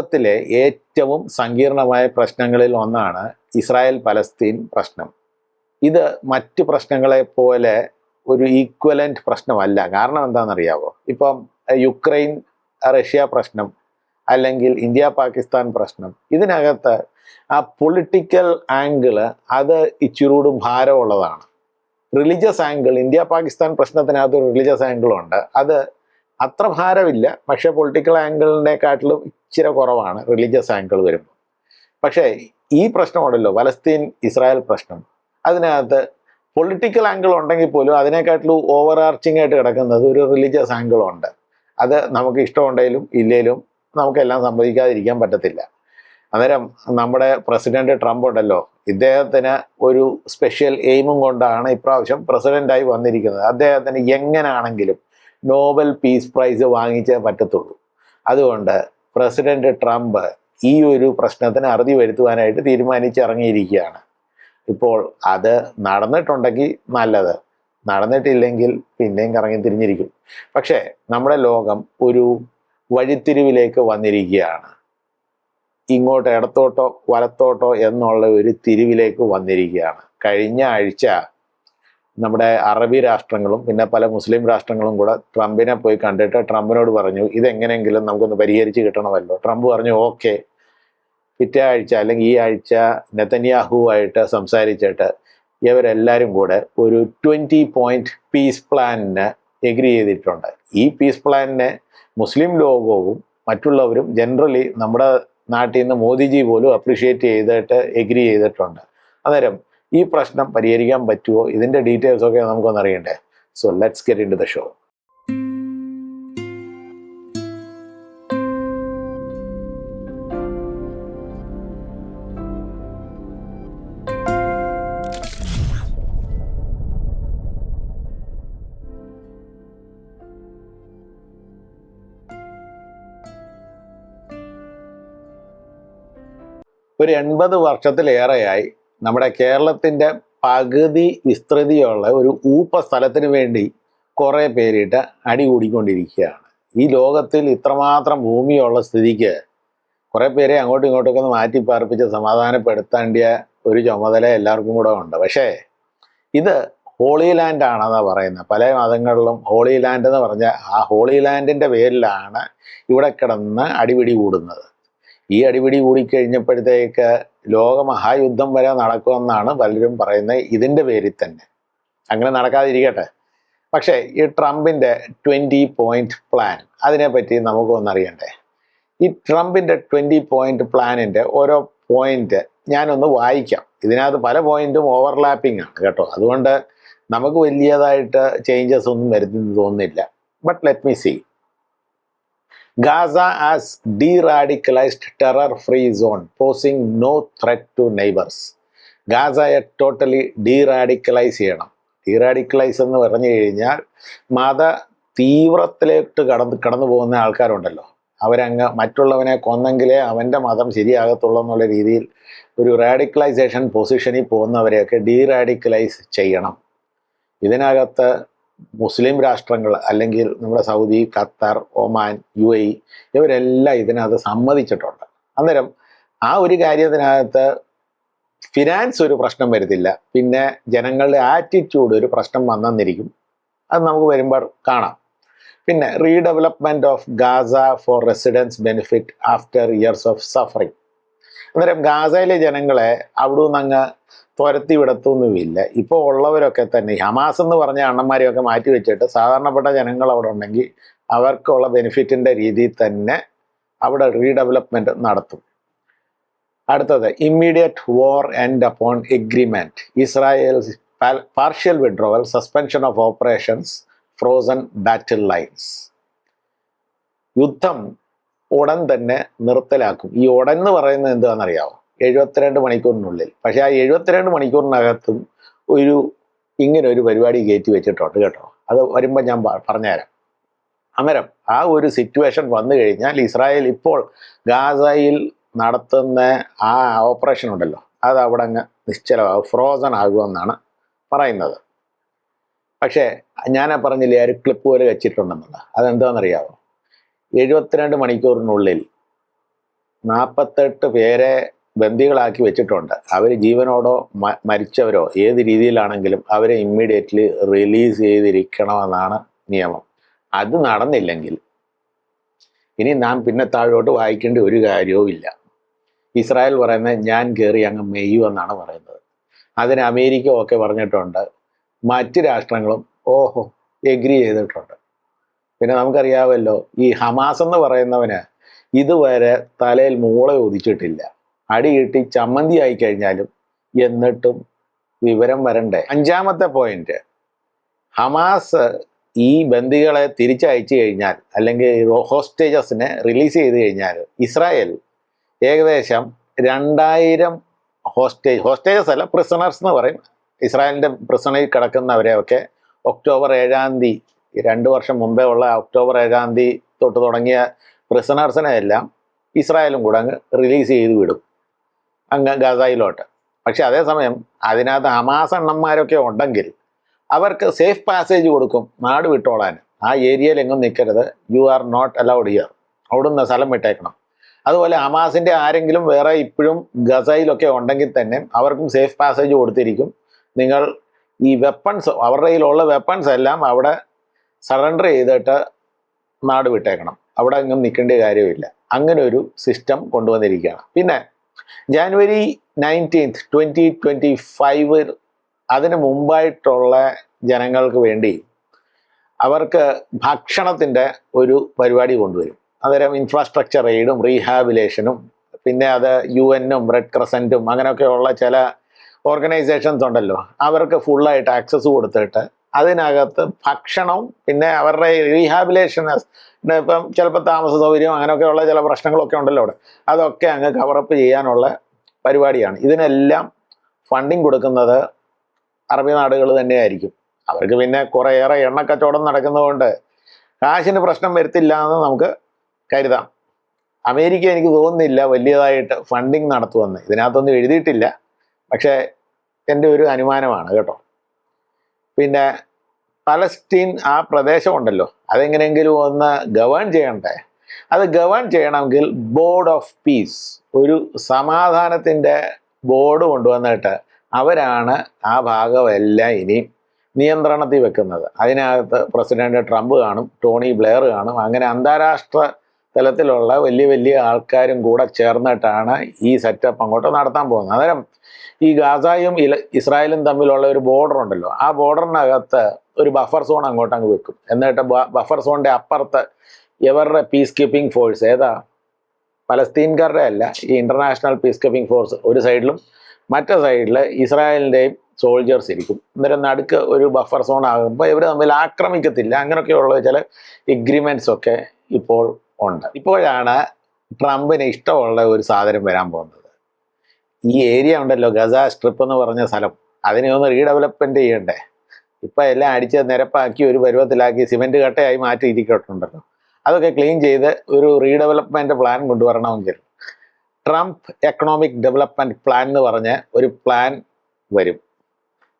ലോകത്തിലെ ഏറ്റവും സങ്കീർണമായ പ്രശ്നങ്ങളിൽ ഒന്നാണ് ഇസ്രായേൽ പലസ്തീൻ പ്രശ്നം. ഇത് മറ്റ് പ്രശ്നങ്ങളെ പോലെ ഒരു ഈക്വലന്റ് പ്രശ്നമല്ല. കാരണം എന്താണെന്നറിയാവോ? ഇപ്പം യുക്രൈൻ റഷ്യ പ്രശ്നം അല്ലെങ്കിൽ ഇന്ത്യ പാകിസ്ഥാൻ പ്രശ്നം ഇതിനകത്ത് ആ പൊളിറ്റിക്കൽ ആംഗിൾ അത് ഇച്ചിരൂടും ഭാരമുള്ളതാണ്. റിലീജിയസ് ആംഗിൾ ഇന്ത്യ പാകിസ്ഥാൻ പ്രശ്നത്തിനകത്ത് ഒരു റിലീജിയസ് ആംഗിളുണ്ട് അത് അത്ര ഭാരമില്ല. പക്ഷേ പൊളിറ്റിക്കൽ ആംഗിളിനെക്കാട്ടിലും ഇച്ചിരി കുറവാണ് റിലീജിയസ് ആംഗിൾ വരുമ്പോൾ. പക്ഷേ ഈ പ്രശ്നമുണ്ടല്ലോ പലസ്തീൻ ഇസ്രായേൽ പ്രശ്നം. അതിനകത്ത് പൊളിറ്റിക്കൽ ആംഗിൾ ഉണ്ടെങ്കിൽ പോലും അതിനെക്കാട്ടിലും ഓവർ ആർച്ചിങ് ആയിട്ട് കിടക്കുന്നത് ഒരു റിലീജിയസ് ആംഗിൾ ഉണ്ട്. അത് നമുക്ക് ഇഷ്ടമുണ്ടെങ്കിലും ഇല്ലെങ്കിലും നമുക്കെല്ലാം സമ്മതിക്കാതിരിക്കാൻ പറ്റത്തില്ല. അന്നേരം നമ്മുടെ പ്രസിഡന്റ് ട്രംപ് ഉണ്ടല്ലോ ഇദ്ദേഹത്തിന് ഒരു സ്പെഷ്യൽ എയിമും കൊണ്ടാണ് ഇപ്രാവശ്യം പ്രസിഡന്റായി വന്നിരിക്കുന്നത്. അദ്ദേഹത്തിന് എങ്ങനെയാണെങ്കിലും നോബൽ പീസ് പ്രൈസ് വാങ്ങിച്ചേ പറ്റത്തുള്ളൂ. അതുകൊണ്ട് പ്രസിഡന്റ് ട്രംപ് ഈ ഒരു പ്രശ്നത്തിന് അറുതി വരുത്തുവാനായിട്ട് തീരുമാനിച്ചിറങ്ങിയിരിക്കുകയാണ്. ഇപ്പോൾ അത് നടന്നിട്ടുണ്ടെങ്കിൽ നല്ലത്. നടന്നിട്ടില്ലെങ്കിൽ പിന്നെയും കറങ്ങി തിരിഞ്ഞിരിക്കും. പക്ഷേ നമ്മുടെ ലോകം ഒരു വഴിത്തിരിവിലേക്ക് വന്നിരിക്കുകയാണ്. ഇങ്ങോട്ട് ഇടത്തോട്ടോ വലത്തോട്ടോ എന്നുള്ള ഒരു തിരിവിലേക്ക് വന്നിരിക്കുകയാണ്. കഴിഞ്ഞ ആഴ്ച നമ്മുടെ അറബി രാഷ്ട്രങ്ങളും പിന്നെ പല മുസ്ലിം രാഷ്ട്രങ്ങളും കൂടെ ട്രംപിനെ പോയി കണ്ടിട്ട് ട്രംപിനോട് പറഞ്ഞു ഇതെങ്ങനെയെങ്കിലും നമുക്കൊന്ന് പരിഹരിച്ച് കിട്ടണമല്ലോ. ട്രംപ് പറഞ്ഞു ഓക്കെ. പിറ്റേ ആഴ്ച അല്ലെങ്കിൽ ഈ ആഴ്ച നെതന്യാഹുവായിട്ട് സംസാരിച്ചിട്ട് ഇവരെല്ലാവരും കൂടെ ഒരു ട്വന്റി പോയിന്റ് പീസ് പ്ലാനിന് എഗ്രി ചെയ്തിട്ടുണ്ട്. ഈ പീസ് പ്ലാനിനെ മുസ്ലിം ലോകവും മറ്റുള്ളവരും ജനറലി നമ്മുടെ നാട്ടിൽ നിന്ന് മോദിജി പോലും അപ്രിഷ്യേറ്റ് ചെയ്തിട്ട് എഗ്രി ചെയ്തിട്ടുണ്ട്. അന്നേരം ഈ പ്രശ്നം പരിഹരിക്കാൻ പറ്റുമോ ഇതിന്റെ ഡീറ്റെയിൽസ് ഒക്കെ നമുക്കൊന്ന് അറിയണ്ടേ? So let's get into the show ഒരു എൺപത് വർഷത്തിലേറെയായി നമ്മുടെ കേരളത്തിന്റെ പകുതി വിസ്തൃതിയുള്ള ഒരു ഊപ്പ സ്ഥലത്തിന് വേണ്ടി കുറേ പേരിട്ട് അടി കൂടിക്കൊണ്ടിരിക്കുകയാണ്. ഈ ലോകത്തിൽ ഇത്രമാത്രം ഭൂമിയുള്ള സ്ഥിതിക്ക് കുറേ പേരെ അങ്ങോട്ടും ഇങ്ങോട്ടൊക്കെ ഒന്ന് മാറ്റി പാർപ്പിച്ച് സമാധാനപ്പെടുത്തേണ്ടിയ ഒരു ചുമതല എല്ലാവർക്കും കൂടെ ഉണ്ട്. പക്ഷേ ഇത് ഹോളി ലാൻഡ് ആണെന്നാണ് പറയുന്നത്. പല മതങ്ങളിലും ഹോളി ലാൻഡ് എന്ന് പറഞ്ഞാൽ ആ ഹോളി ലാൻഡിന്റെ പേരിലാണ് ഇവിടെ കിടന്ന് അടിപിടി കൂടുന്നത്. ഈ അടിപിടി കൂടിക്കഴിഞ്ഞപ്പോഴത്തേക്ക് ലോകമഹായുദ്ധം വരെ നടക്കുമെന്നാണ് പലരും പറയുന്നത്. ഇതിന്റെ പേരിൽ തന്നെ. അങ്ങനെ നടക്കാതിരിക്കട്ടെ. പക്ഷേ ഈ ട്രംപിന്റെ ട്വന്റി പോയിന്റ് പ്ലാൻ അതിനെപ്പറ്റി നമുക്കൊന്നറിയണ്ടേ ഈ ട്രംപിന്റെ ട്വന്റി പോയിന്റ് പ്ലാനിന്റെ ഓരോ പോയിന്റ് ഞാനൊന്ന് വായിക്കാം. ഇതിനകത്ത് പല പോയിന്റും ഓവർലാപ്പിംഗ് ആണ് കേട്ടോ. അതുകൊണ്ട് നമുക്ക് വലിയതായിട്ട് ചേഞ്ചസ് ഒന്നും വരുന്നെന്ന് തോന്നുന്നില്ല. But let me see Gaza as deradicalized free zone posing no threat to neighbors. ഗാസയെ ടോട്ടലി ഡീറാഡിക്കലൈസ് ചെയ്യണം. ഡീറാഡിക്കലൈസ് എന്ന് പറഞ്ഞു കഴിഞ്ഞാൽ മത തീവ്രത്തിലേക്ക് കടന്ന് കടന്നു പോകുന്ന ആൾക്കാരുണ്ടല്ലോ. അവരങ്ങ് മറ്റുള്ളവനെ കൊന്നെങ്കിലേ അവന്റെ മതം ശരിയാകത്തുള്ളൂ എന്നുള്ള രീതിയിൽ ഒരു റാഡിക്കലൈസേഷൻ പൊസിഷനിൽ പോകുന്നവരെയൊക്കെ ഡീറാഡിക്കലൈസ് ചെയ്യണം. ഇതിനകത്ത് മുസ്ലിം രാഷ്ട്രങ്ങൾ അല്ലെങ്കിൽ നമ്മുടെ Saudi Qatar Oman U A ഇവരെല്ലാം ഇതിനകത്ത് സമ്മതിച്ചിട്ടുണ്ട്. അന്നേരം ആ ഒരു കാര്യത്തിനകത്ത് ഫിനാൻസ് ഒരു പ്രശ്നം വരുത്തില്ല പിന്നെ ജനങ്ങളുടെ ആറ്റിറ്റ്യൂഡ് ഒരു പ്രശ്നം വന്നെന്നിരിക്കും. അത് നമുക്ക് വരുമ്പോൾ കാണാം. പിന്നെ redevelopment of Gaza for residents benefit after years of suffering അന്നേരം ഗാസയിലെ ജനങ്ങളെ അവിടെ നിന്ന് അങ്ങ് തുരത്തി വിടത്തൊന്നുമില്ല ഇപ്പോൾ ഉള്ളവരൊക്കെ തന്നെ ഹമാസ് എന്ന് പറഞ്ഞ അണ്ണന്മാരെയൊക്കെ മാറ്റി വെച്ചിട്ട് സാധാരണപ്പെട്ട ജനങ്ങൾ അവിടെ ഉണ്ടെങ്കിൽ അവർക്കുള്ള ബെനിഫിറ്റിന്റെ രീതിയിൽ തന്നെ അവിടെ റീഡെവലപ്മെന്റ് നടത്തും. അടുത്തത് immediate war and upon agreement Israel partial withdrawal suspension of operations frozen battle lines യുദ്ധം ഉടൻ തന്നെ നിർത്തലാക്കും. ഈ ഉടൻ എന്ന് പറയുന്നത് എന്താണെന്നറിയാമോ എഴുപത്തിരണ്ട് മണിക്കൂറിനുള്ളിൽ. പക്ഷേ ആ എഴുപത്തിരണ്ട് മണിക്കൂറിനകത്തും ഒരു ഇങ്ങനെ ഒരു പരിപാടി കയറ്റി വെച്ചിട്ടുണ്ട് കേട്ടോ. അത് വരുമ്പോൾ ഞാൻ പറഞ്ഞുതരാം. അന്നേരം ആ ഒരു സിറ്റുവേഷൻ വന്നു കഴിഞ്ഞാൽ ഇസ്രായേൽ ഇപ്പോൾ ഗാസയിൽ നടത്തുന്ന ആ ഓപ്പറേഷൻ ഉണ്ടല്ലോ അത് അവിടെ അങ്ങ് നിശ്ചലമാകും ഫ്രോസൺ ആകുമെന്നാണ് പറയുന്നത്. പക്ഷേ ഞാൻ പറഞ്ഞില്ലേ ഒരു ക്ലിപ്പ് പോലെ വെച്ചിട്ടുണ്ടെന്നുള്ളത് അതെന്താണെന്നറിയാമോ എഴുപത്തിരണ്ട് മണിക്കൂറിനുള്ളിൽ നാൽപ്പത്തെട്ട് പേരെ ബന്ദികളാക്കി വെച്ചിട്ടുണ്ട്. അവർ ജീവനോടോ മരിച്ചവരോ ഏത് രീതിയിലാണെങ്കിലും അവരെ ഇമ്മീഡിയറ്റ്ലി റിലീസ് ചെയ്തിരിക്കണമെന്നാണ് നിയമം. അത് നടന്നില്ലെങ്കിൽ ഇനി നാം പിന്നെ താഴോട്ട് വായിക്കേണ്ട ഒരു കാര്യവും ഇല്ല. ഇസ്രായേൽ പറയുന്നത് ഞാൻ കയറി അങ്ങ് മെയ്യുമെന്നാണ് പറയുന്നത്. അതിന് അമേരിക്ക ഒക്കെ പറഞ്ഞിട്ടുണ്ട്. മറ്റ് രാഷ്ട്രങ്ങളും ഓഹോ എഗ്രി ചെയ്തിട്ടുണ്ട്. പിന്നെ നമുക്കറിയാമല്ലോ ഈ ഹമാസ് എന്ന് പറയുന്നവന് ഇതുവരെ തലയിൽ മൂളെ ഒതിച്ചിട്ടില്ല അടി കിട്ടി ചമ്മന്തി ആയി കഴിഞ്ഞാലും എന്നിട്ടും വിവരം വരണ്ടേ. അഞ്ചാമത്തെ പോയിന്റ് ഹമാസ് ഈ ബന്ദികളെ തിരിച്ചയച്ചു കഴിഞ്ഞാൽ അല്ലെങ്കിൽ ഹോസ്റ്റേജസിനെ റിലീസ് ചെയ്ത് കഴിഞ്ഞാൽ ഇസ്രായേൽ ഏകദേശം രണ്ടായിരം ഹോസ്റ്റേജ് ഹോസ്റ്റേജസ് അല്ല പ്രിസണേഴ്സ് എന്ന് പറയും. ഇസ്രായേലിന്റെ പ്രിസണിൽ കിടക്കുന്നവരെയൊക്കെ ഒക്ടോബർ ഏഴാം തീയതി രണ്ട് വർഷം മുമ്പേ ഉള്ള ഒക്ടോബർ ഏഴാം തീയതി തൊട്ട് തുടങ്ങിയ പ്രിസണേഴ്സിനെ എല്ലാം ഇസ്രായേലും കൂടെ അങ്ങ് റിലീസ് ചെയ്ത് വിടും. അങ്ങ് ഗസയിലോട്ട്. പക്ഷെ അതേസമയം അതിനകത്ത് ഹമാസ് എണ്ണന്മാരൊക്കെ ഉണ്ടെങ്കിൽ അവർക്ക് സേഫ് പാസേജ് കൊടുക്കും നാട് വിട്ടോളാൻ. ആ ഏരിയയിൽ എങ്ങും നിൽക്കരുത്. You are not allowed here അവിടുന്ന് സ്ഥലം വിട്ടേക്കണം. അതുപോലെ ഹമാസിന്റെ ആരെങ്കിലും വേറെ ഇപ്പോഴും ഗസയിലൊക്കെ ഉണ്ടെങ്കിൽ തന്നെ അവർക്കും സേഫ് പാസേജ് കൊടുത്തിരിക്കും. നിങ്ങൾ ഈ വെപ്പൺസ് അവരുടെ കയ്യിലുള്ള വെപ്പൺസ് എല്ലാം അവിടെ സറണ്ടർ ചെയ്തിട്ട് നാട് വിട്ടേക്കണം. അവിടെ എങ്ങും നിൽക്കേണ്ട കാര്യമില്ല. അങ്ങനെ ഒരു സിസ്റ്റം കൊണ്ടുവന്നിരിക്കുകയാണ്. പിന്നെ January nineteenth twenty twenty five അതിന് മുമ്പായിട്ടുള്ള ജനങ്ങൾക്ക് വേണ്ടി അവർക്ക് ഭക്ഷണത്തിന്റെ ഒരു പരിപാടി കൊണ്ടുവരും. അന്നേരം ഇൻഫ്രാസ്ട്രക്ചർ എയ്ഡും റീഹാബിലേഷനും പിന്നെ അത് യു എന്നും റെഡ് ക്രസന്റും അങ്ങനെയൊക്കെയുള്ള ചില ഓർഗനൈസേഷൻസ് ഉണ്ടല്ലോ. അവർക്ക് ഫുള്ളായിട്ട് ആക്സസ് കൊടുത്തിട്ട് അതിനകത്ത് ഭക്ഷണം പിന്നെ അവരുടെ റീഹാബിലേഷൻ ഇപ്പം ചിലപ്പോൾ താമസ സൗകര്യം അങ്ങനെയൊക്കെയുള്ള ചില പ്രശ്നങ്ങളൊക്കെ ഉണ്ടല്ലോ അവിടെ. അതൊക്കെ അങ്ങ് കവറപ്പ് ചെയ്യാനുള്ള പരിപാടിയാണ്. ഇതിനെല്ലാം ഫണ്ടിങ് കൊടുക്കുന്നത് അറബി നാടുകൾ തന്നെയായിരിക്കും. അവർക്ക് പിന്നെ കുറേയേറെ എണ്ണക്കച്ചവടം നടക്കുന്നതുകൊണ്ട് കാശിന് പ്രശ്നം വരുത്തില്ല എന്ന് നമുക്ക് കരുതാം. അമേരിക്ക എനിക്ക് തോന്നുന്നില്ല വലിയതായിട്ട് ഫണ്ടിങ് നടത്തുമെന്ന്. ഇതിനകത്തൊന്നും എഴുതിയിട്ടില്ല. പക്ഷേ എന്റെ ഒരു അനുമാനമാണ് കേട്ടോ. പിന്നെ പലസ്റ്റീൻ ആ പ്രദേശമുണ്ടല്ലോ. അതെങ്ങനെയെങ്കിലും ഒന്ന് ഗവേൺ ചെയ്യണ്ടേ? അത് ഗവേൺ ചെയ്യണമെങ്കിൽ ബോർഡ് ഓഫ് പീസ് ഒരു സമാധാനത്തിന്റെ ബോർഡ് കൊണ്ടുവന്നിട്ട് അവരാണ് ആ ഭാഗമെല്ലാം ഇനി നിയന്ത്രണത്തിൽ വെക്കുന്നത്. അതിനകത്ത് പ്രസിഡന്റ് ട്രംപ് കാണും ടോണി ബ്ലെയർ കാണും അങ്ങനെ അന്താരാഷ്ട്ര തലത്തിലുള്ള വലിയ വലിയ ആൾക്കാരും കൂടെ ചേർന്നിട്ടാണ് ഈ സെറ്റപ്പ് അങ്ങോട്ട് നടത്താൻ പോകുന്നത്. അന്നേരം ഈ ഗാസായും ഇസ്രായേലും തമ്മിലുള്ള ഒരു ബോർഡർ ഉണ്ടല്ലോ ആ ബോർഡറിനകത്ത് ഒരു ബഫർ സോൺ അങ്ങോട്ട് അങ്ങ് വെക്കും. എന്നിട്ട് ബഫർ സോണിന്റെ അപ്പുറത്ത് ഇവരുടെ പീസ് കീപ്പിംഗ് ഫോഴ്സ് ഏതാ? പലസ്തീൻകാരുടെ അല്ല ഈ ഇന്റർനാഷണൽ പീസ് കീപ്പിംഗ് ഫോഴ്സ് ഒരു സൈഡിലും മറ്റേ സൈഡിൽ ഇസ്രായേലിന്റെയും സോൾജേഴ്സ് ഇരിക്കും. അന്നേരം നടുക്ക് ഒരു ബഫർ സോൺ ആകുമ്പോൾ ഇവർ തമ്മിൽ ആക്രമിക്കത്തില്ല. അങ്ങനെയൊക്കെയുള്ള ചില എഗ്രിമെന്റ്സ് ഒക്കെ ഇപ്പോൾ ഉണ്ട്. ഇപ്പോഴാണ് ട്രംപിന് ഇഷ്ടമുള്ള ഒരു സാധനം വരാൻ പോകുന്നത്. ഈ ഏരിയ ഉണ്ടല്ലോ ഗസ സ്ട്രിപ്പ് എന്ന് പറഞ്ഞ സ്ഥലം. അതിനെ ഒന്ന് റീഡെവലപ്മെന്റ് ചെയ്യണ്ടേ? ഇപ്പം എല്ലാം അടിച്ച് നിരപ്പാക്കി ഒരു പരുവത്തിലാക്കി സിമെന്റ് കട്ടയായി മാറ്റിയിരിക്കട്ടുണ്ടല്ലോ. അതൊക്കെ ക്ലീൻ ചെയ്ത് ഒരു റീഡെവലപ്മെന്റ് പ്ലാൻ കൊണ്ടുവരണമെങ്കിൽ ട്രംപ് എക്കണോമിക് ഡെവലപ്മെന്റ് പ്ലാൻ എന്ന് പറഞ്ഞ് ഒരു പ്ലാൻ വരും.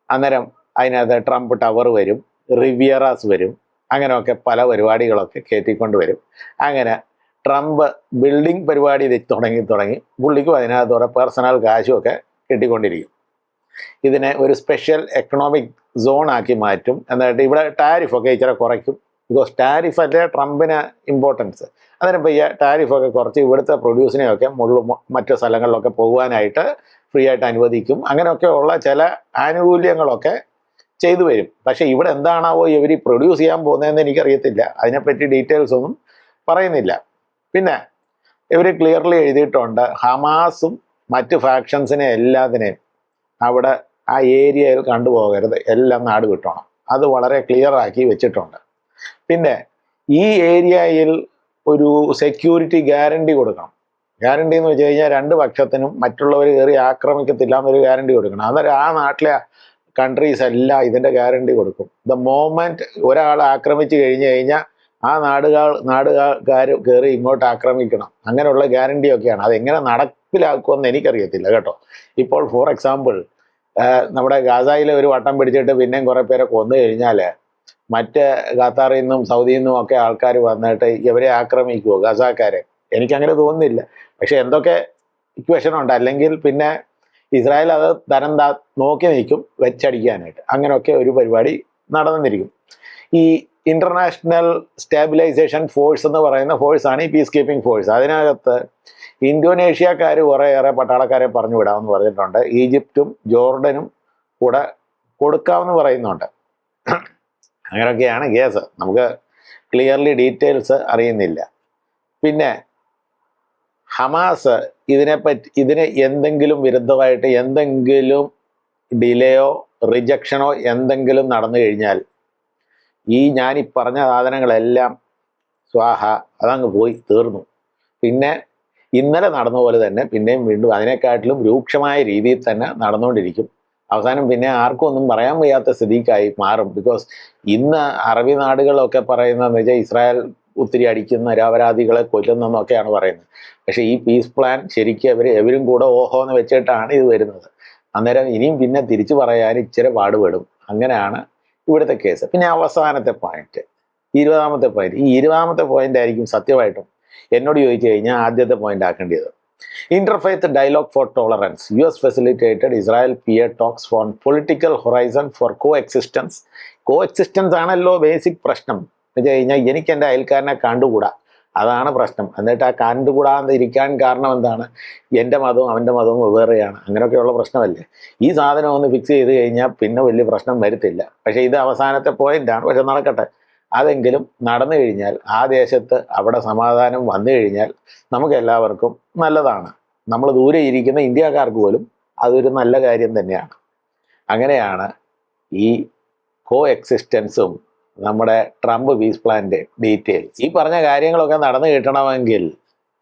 അന്നേരം അതിനകത്ത് ട്രംപ് ടവർ വരും റിവിയറാസ് വരും. അങ്ങനെയൊക്കെ പല പരിപാടികളൊക്കെ കയറ്റിക്കൊണ്ട് വരും. അങ്ങനെ ട്രംപ് ബിൽഡിംഗ് പരിപാടി തുടങ്ങി തുടങ്ങി പുള്ളിക്കും അതിനകത്തോടെ പേഴ്സണൽ കാശും ഒക്കെ കിട്ടിക്കൊണ്ടിരിക്കും. ഇതിനെ ഒരു സ്പെഷ്യൽ എക്കണോമിക് സോൺ ആക്കി മാറ്റും. എന്നിട്ട് ഇവിടെ ടാരിഫൊക്കെ ഇച്ചിരി കുറയ്ക്കും. ബിക്കോസ് ടാരിഫ് അല്ലേ ട്രംപിന് ഇമ്പോർട്ടൻസ് അന്നേരം ഈ ടാരിഫൊക്കെ കുറച്ച് ഇവിടുത്തെ പ്രൊഡ്യൂസിനെയൊക്കെ മുള്ളു മറ്റു സ്ഥലങ്ങളിലൊക്കെ പോകുവാനായിട്ട് ഫ്രീ ആയിട്ട് അനുവദിക്കും. അങ്ങനെയൊക്കെ ഉള്ള ചില ആനുകൂല്യങ്ങളൊക്കെ ചെയ്തു വരും. പക്ഷേ ഇവിടെ എന്താണാവോ ഇവർ പ്രൊഡ്യൂസ് ചെയ്യാൻ പോകുന്നതെന്ന് എനിക്കറിയത്തില്ല. അതിനെപ്പറ്റി ഡീറ്റെയിൽസ് ഒന്നും പറയുന്നില്ല. പിന്നെ ഇവർ ക്ലിയർലി എഴുതിയിട്ടുണ്ട് ഹമാസും മറ്റ് ഫാക്ഷൻസിനെ എല്ലാത്തിനെയും അവിടെ ആ ഏരിയയിൽ കണ്ടുപോകരുത്. എല്ലാം നാട് വിട്ടോണം. അത് വളരെ ക്ലിയർ ആക്കി വെച്ചിട്ടുണ്ട്. പിന്നെ ഈ ഏരിയയിൽ ഒരു സെക്യൂരിറ്റി ഗ്യാരണ്ടി കൊടുക്കണം. ഗ്യാരണ്ടി എന്ന് വെച്ച് കഴിഞ്ഞാൽ രണ്ട് പക്ഷത്തിനും മറ്റുള്ളവർ കയറി ആക്രമിക്കത്തില്ല എന്നൊരു ഗ്യാരണ്ടി കൊടുക്കണം. അന്നേരം ആ നാട്ടിലെ കൺട്രീസ് എല്ലാം ഇതിന്റെ ഗ്യാരണ്ടി കൊടുക്കും. ദ മോമെന്റ് ഒരാൾ ആക്രമിച്ചു കഴിഞ്ഞു കഴിഞ്ഞാൽ ആ നാടുകാർ നാടുകാർ കയറി ഇങ്ങോട്ട് ആക്രമിക്കണം. അങ്ങനെയുള്ള ഗ്യാരണ്ടിയൊക്കെയാണ് അതെങ്ങനെ നടപ്പിലാക്കുമെന്ന് എനിക്കറിയത്തില്ല കേട്ടോ. ഇപ്പോൾ ഫോർ എക്സാമ്പിൾ നമ്മുടെ ഗാസയിലെ ഒരു വട്ടം പിടിച്ചിട്ട് പിന്നെയും കുറേ പേരെ കൊന്നു കഴിഞ്ഞാൽ മറ്റ് ഖത്താറിൽ നിന്നും സൗദിയിൽ നിന്നും ഒക്കെ ആൾക്കാർ വന്നിട്ട് ഇവരെ ആക്രമിക്കുമോ ഗസാക്കാരെ? എനിക്കങ്ങനെ തോന്നുന്നില്ല. പക്ഷെ എന്തൊക്കെ ഇക്വേഷൻ ഉണ്ട്? അല്ലെങ്കിൽ പിന്നെ ഇസ്രായേൽ അത് തരം താ നോക്കി നിൽക്കും വെച്ചടിക്കാനായിട്ട്. അങ്ങനെയൊക്കെ ഒരു പരിപാടി നടന്നിരിക്കും. ഈ ഇന്റർനാഷണൽ സ്റ്റാബിലൈസേഷൻ ഫോഴ്സ് എന്ന് പറയുന്ന ഫോഴ്സാണ് ഈ പീസ് കീപ്പിംഗ് ഫോഴ്സ് അതിനകത്ത് ഇന്തോനേഷ്യക്കാർ കുറേയേറെ പട്ടാളക്കാരെ പറഞ്ഞു വിടാമെന്ന് പറഞ്ഞിട്ടുണ്ട്. ഈജിപ്തും ജോർഡനും കൂടെ കൊടുക്കാമെന്ന് പറയുന്നുണ്ട്. അങ്ങനെയൊക്കെയാണ് കേസ്. നമുക്ക് ക്ലിയർലി ഡീറ്റെയിൽസ് അറിയുന്നില്ല. പിന്നെ ഹമാസ് ഇതിനെപ്പറ്റി ഇതിന് എന്തെങ്കിലും വിരുദ്ധമായിട്ട് എന്തെങ്കിലും ഡിലേയോ റിജക്ഷനോ എന്തെങ്കിലും നടന്നു കഴിഞ്ഞാൽ ഈ ഞാൻ ഈ പറഞ്ഞ സാധനങ്ങളെല്ലാം സ്വാഹ അതങ്ങ് പോയി തീർന്നു. പിന്നെ ഇന്നലെ നടന്ന പോലെ തന്നെ പിന്നെയും വീണ്ടും അതിനെക്കാട്ടിലും രൂക്ഷമായ രീതിയിൽ തന്നെ നടന്നുകൊണ്ടിരിക്കും. അവസാനം പിന്നെ ആർക്കും ഒന്നും പറയാൻ വയ്യാത്ത സ്ഥിതിക്കായി മാറും. ബിക്കോസ് ഇന്ന് അറബി നാടുകളൊക്കെ പറയുന്നതെന്ന് വെച്ചാൽ ഇസ്രായേൽ ഒത്തിരി അടിക്കുന്ന നിരപരാധികളെ കൊല്ലുന്നെന്നൊക്കെയാണ് പറയുന്നത്. പക്ഷേ ഈ പീസ് പ്ലാൻ ശരിക്കും അവർ എവരും കൂടെ ഓഹോ എന്ന് വെച്ചിട്ടാണ് ഇത് വരുന്നത്. അന്നേരം ഇനിയും പിന്നെ തിരിച്ചു പറയാൻ ഇച്ചിരി പാടുപെടും. അങ്ങനെയാണ് ഇവിടുത്തെ കേസ് പിന്നെ അവസാനത്തെ പോയിന്റ് ഇരുപതാമത്തെ പോയിന്റ് ഈ ഇരുപതാമത്തെ പോയിന്റ് ആയിരിക്കും സത്യമായിട്ടും എന്നോട് ചോദിച്ചു കഴിഞ്ഞാൽ ആദ്യത്തെ point ആക്കേണ്ടത്. Interfaith dialogue for tolerance U S facilitated Israel peer talks for political horizon for coexistence coexistence ആണല്ലോ ബേസിക് പ്രശ്നം. എന്ന് വെച്ച് കഴിഞ്ഞാൽ എനിക്ക് എന്റെ അയൽക്കാരനെ കണ്ടുകൂടാ? അതാണ് പ്രശ്നം. എന്നിട്ട് ആ കണ്ടുകൂടാതെ ഇരിക്കാൻ കാരണം എന്താണ്? എന്റെ മതവും അവന്റെ മതവും വെവ്വേറെയാണ് അങ്ങനെയൊക്കെയുള്ള പ്രശ്നമല്ലേ? ഈ സാധനം ഒന്ന് ഫിക്സ് ചെയ്ത് കഴിഞ്ഞാൽ പിന്നെ വലിയ പ്രശ്നം വരത്തില്ല. പക്ഷേ ഇത് അവസാനത്തെ പോയിന്റാണ് പക്ഷെ നടക്കട്ടെ. അതെങ്കിലും നടന്നു കഴിഞ്ഞാൽ ആ ദേശത്ത് അവിടെ സമാധാനം വന്നു കഴിഞ്ഞാൽ നമുക്ക് എല്ലാവർക്കും നല്ലതാണ്. നമ്മൾ ദൂരെ ഇരിക്കുന്ന ഇന്ത്യക്കാർക്ക് പോലും അതൊരു നല്ല കാര്യം തന്നെയാണ്. അങ്ങനെയാണ് ഈ കോ എക്സിസ്റ്റൻസും നമ്മുടെ ട്രംപ് പീസ് പ്ലാന്റെ ഡീറ്റെയിൽസ് ഈ പറഞ്ഞ കാര്യങ്ങളൊക്കെ നടന്നു കിട്ടണമെങ്കിൽ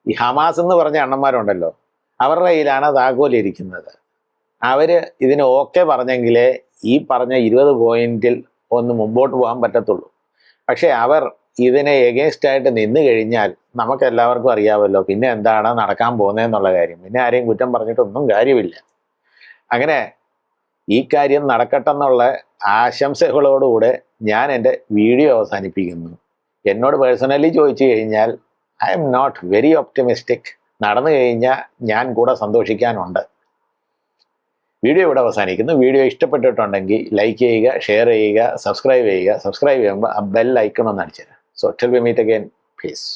ഈ ഹമാസ് എന്ന് പറഞ്ഞ അണ്ണന്മാരുണ്ടല്ലോ അവരുടെ കയ്യിലാണ് താക്കോലിരിക്കുന്നത് അവർ ഇതിന് ഓക്കെ പറഞ്ഞെങ്കിലേ ഈ പറഞ്ഞ ഇരുപത് പോയിന്റിൽ ഒന്ന് മുമ്പോട്ട് പോകാൻ പറ്റത്തുള്ളൂ. പക്ഷേ അവർ ഇതിനെ എഗേൻസ്റ്റ് ആയിട്ട് നിന്ന് കഴിഞ്ഞാൽ നമുക്ക് എല്ലാവർക്കും അറിയാമല്ലോ പിന്നെ എന്താണ് നടക്കാൻ പോകുന്നതെന്നുള്ള കാര്യം. പിന്നെ ആരെയും കുറ്റം പറഞ്ഞിട്ടൊന്നും കാര്യമില്ല. അങ്ങനെ ഈ കാര്യം നടക്കട്ടെന്നുള്ള ആശംസകളോടുകൂടെ ഞാൻ എന്റെ വീഡിയോ അവസാനിപ്പിക്കുന്നു. എന്നോട് പേഴ്സണലി ചോദിച്ചു കഴിഞ്ഞാൽ I'm not very optimistic നടന്നു കഴിഞ്ഞാൽ ഞാൻ കൂടെ സന്തോഷിക്കാനുണ്ട്. വീഡിയോ ഇവിടെ അവസാനിക്കുന്നു. വീഡിയോ ഇഷ്ടപ്പെട്ടിട്ടുണ്ടെങ്കിൽ ലൈക്ക് ചെയ്യുക ഷെയർ ചെയ്യുക സബ്സ്ക്രൈബ് ചെയ്യുക. സബ്സ്ക്രൈബ് ചെയ്യുമ്പോൾ ആ ബെൽ ഐക്കൺ അടിച്ചു തരാം. So till we meet again peace